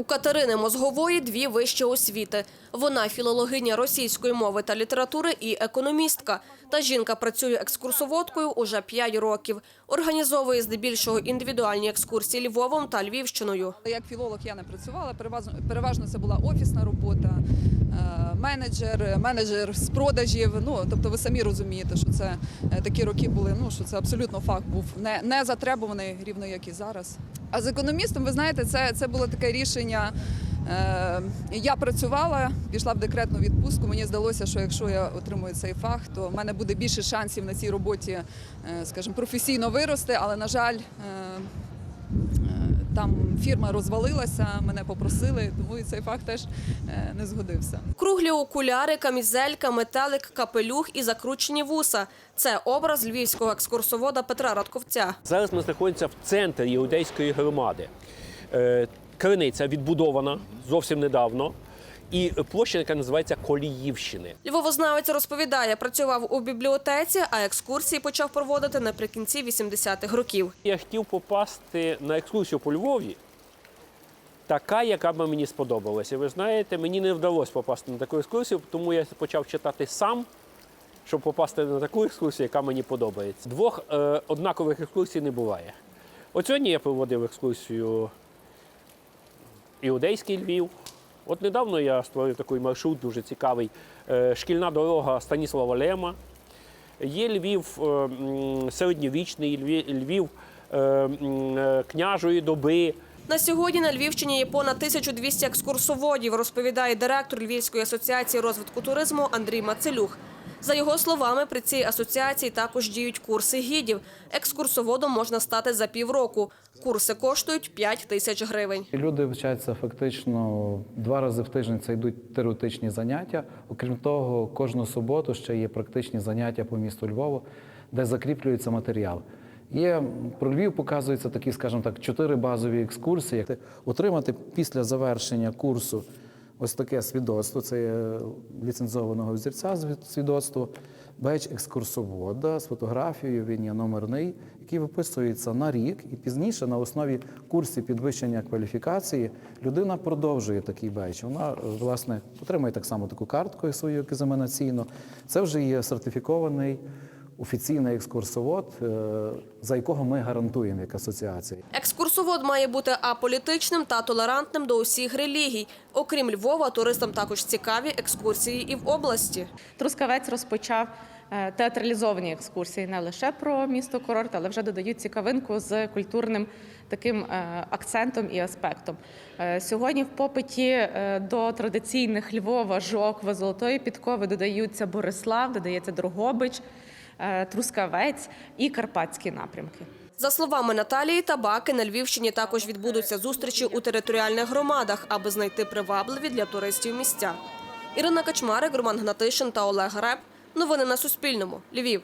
У Катерини Мозгової дві вищі освіти. Вона філологиня російської мови та літератури і економістка. Та жінка працює екскурсоводкою уже 5 років. Організовує здебільшого індивідуальні екскурсії Львовом та Львівщиною. Як філолог я не працювала, переважно, це була офісна робота, е, менеджер, менеджер з продажів. Ну тобто, ви самі розумієте, що це е, такі роки були. Ну що це абсолютно фах був не, не затребуваний, рівно як і зараз. А з економістом, ви знаєте, це, це було таке рішення. Е, Я працювала, пішла в декретну відпустку. Мені здалося, що якщо я отримую цей фах, то в мене буде більше шансів на цій роботі, е, скажімо, професійно вирости. Але на жаль, е, Там фірма розвалилася, мене попросили, тому і цей факт теж е, не згодився. Круглі окуляри, камізелька, метелик, капелюх і закручені вуса. Це образ львівського екскурсовода Петра Радковця. Зараз ми знаходимося в центрі іудейської громади. Е, Криниця відбудована зовсім недавно. І площа, яка називається Коліївщини. Львовознавець розповідає, працював у бібліотеці, а екскурсії почав проводити наприкінці 80-х років. Я хотів попасти на екскурсію по Львові, така, яка б мені сподобалася. Ви знаєте, мені не вдалося попасти на таку екскурсію, тому я почав читати сам, щоб попасти на таку екскурсію, яка мені подобається. Двох е, однакових екскурсій не буває. От сьогодні я проводив екскурсію Іудейський Львів. От недавно я створив такий маршрут дуже цікавий. Е, Шкільна дорога Станіслава Лема. Є Львів е, середньовічний, Львів, е, княжої доби. На сьогодні на Львівщині є понад 1200 екскурсоводів, розповідає директор Львівської асоціації розвитку туризму Андрій Мацелюх. За його словами, при цій асоціації також діють курси гідів. Екскурсоводом можна стати за півроку. Курси коштують 5 тисяч гривень. Люди вчаться фактично два рази в тиждень. Це йдуть теоретичні заняття. Окрім того, кожну суботу ще є практичні заняття по місту Львову, де закріплюється матеріал. Є про Львів показуються такі, скажімо так, чотири базові екскурсії. Отримати після завершення курсу ось таке свідоцтво. Це є ліцензованого взірця свідоцтво, беч екскурсовода з фотографією. Він є номерний, який виписується на рік, і пізніше на основі курсів підвищення кваліфікації людина продовжує такий беч. Вона е, власне отримує так само таку картку свою екзаменаційну. Це вже є сертифікований. Офіційний екскурсовод, е, за якого ми гарантуємо як асоціація. Екскурсовод має бути аполітичним та толерантним до усіх релігій. Окрім Львова, туристам також цікаві екскурсії і в області. Трускавець розпочав е, театралізовані екскурсії не лише про місто курорт, але вже додають цікавинку з культурним таким е, акцентом і аспектом. Сьогодні в попиті до традиційних Львова, Жоква, Золотої підкови додаються Борислав, додається Дрогобич, Трускавець і Карпатські напрямки. За словами Наталії Табаки, на Львівщині також відбудуться зустрічі у територіальних громадах, аби знайти привабливі для туристів місця. Ірина Качмарик, Роман Гнатишин та Олег Греб. Новини на Суспільному. Львів.